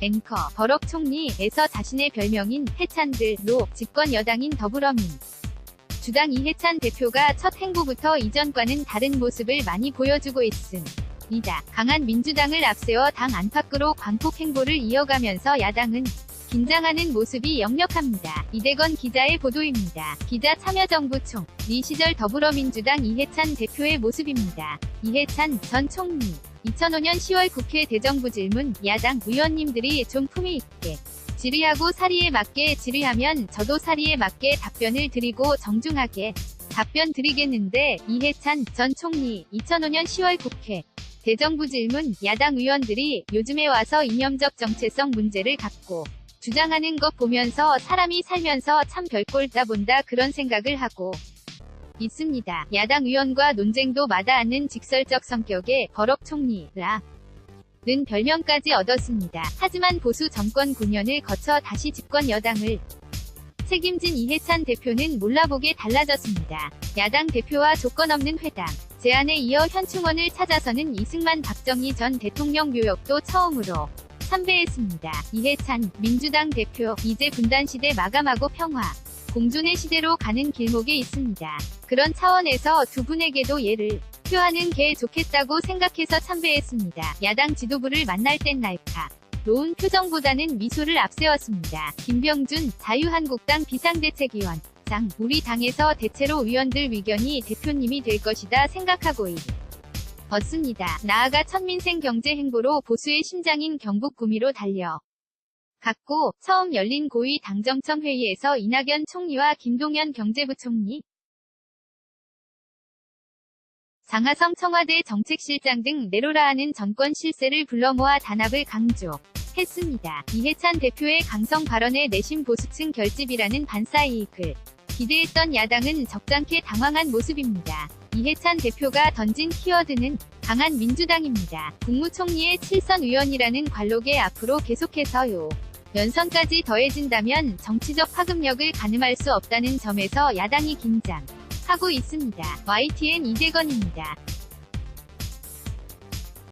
앵커, 버럭 총리에서 자신의 별명인 해찬들로 집권 여당인 더불어민. 주당 이해찬 대표가 첫 행보부터 이전과는 다른 모습을 많이 보여주고 있습니다. 강한 민주당을 앞세워 당 안팎으로 광폭 행보를 이어가면서 야당은 긴장하는 모습이 역력합니다. 이대건 기자의 보도입니다. 기자 참여정부 총, 리 시절 더불어민주당 이해찬 대표의 모습입니다. 이해찬 전 총리. 2005년 10월 국회 대정부 질문, 야당 의원님들이 좀 품위 있게 질의하고 사리에 맞게 질의하면 저도 사리에 맞게 답변을 드리고 정중하게 답변 드리겠는데 이해찬 전 총리 2005년 10월 국회 대정부 질문 야당 의원들이 요즘에 와서 이념적 정체성 문제를 갖고 주장하는 것 보면서 사람이 살면서 참 별꼴 다 본다 그런 생각을 하고 있습니다. 야당 의원과 논쟁도 마다 않는 직설적 성격의 버럭 총리라 는 별명까지 얻었습니다. 하지만 보수 정권 9년을 거쳐 다시 집권 여당을 책임진 이해찬 대표는 몰라보게 달라졌습니다. 야당 대표와 조건 없는 회담, 제안에 이어 현충원을 찾아서는 이승만 박정희 전 대통령 묘역도 처음으로 참배했습니다. 이해찬 민주당 대표 이제 분단 시대 마감하고 평화 공존의 시대로 가는 길목에 있습니다. 그런 차원에서 두 분에게도 예를 표하는 게 좋겠다고 생각해서 참배했습니다. 야당 지도부를 만날 땐 날카 로운 표정보다는 미소를 앞세웠습니다. 김병준 자유한국당 비상대책위원 장 우리 당에서 대체로 의원들 위견이 대표님이 될 것이다 생각하고 있. 벗습니다. 나아가 천민생 경제 행보로 보수의 심장인 경북 구미로 달려 갔고 처음 열린 고위 당정청 회의에서 이낙연 총리와 김동연 경제부총리 장하성 청와대 정책실장 등 내로라하는 정권 실세를 불러 모아 단합을 강조 했습니다. 이해찬 대표의 강성 발언에 내심 보수층 결집이라는 반사이익을 기대했던 야당은 적잖게 당황한 모습입니다. 이해찬 대표가 던진 키워드는 강한 민주당입니다. 국무총리의 7선 의원이라는 관록에 앞으로 계속해서요. 연선까지 더해진다면 정치적 파급력을 가늠할 수 없다는 점에서 야당이 긴장. 하고 있습니다. YTN 이대건입니다.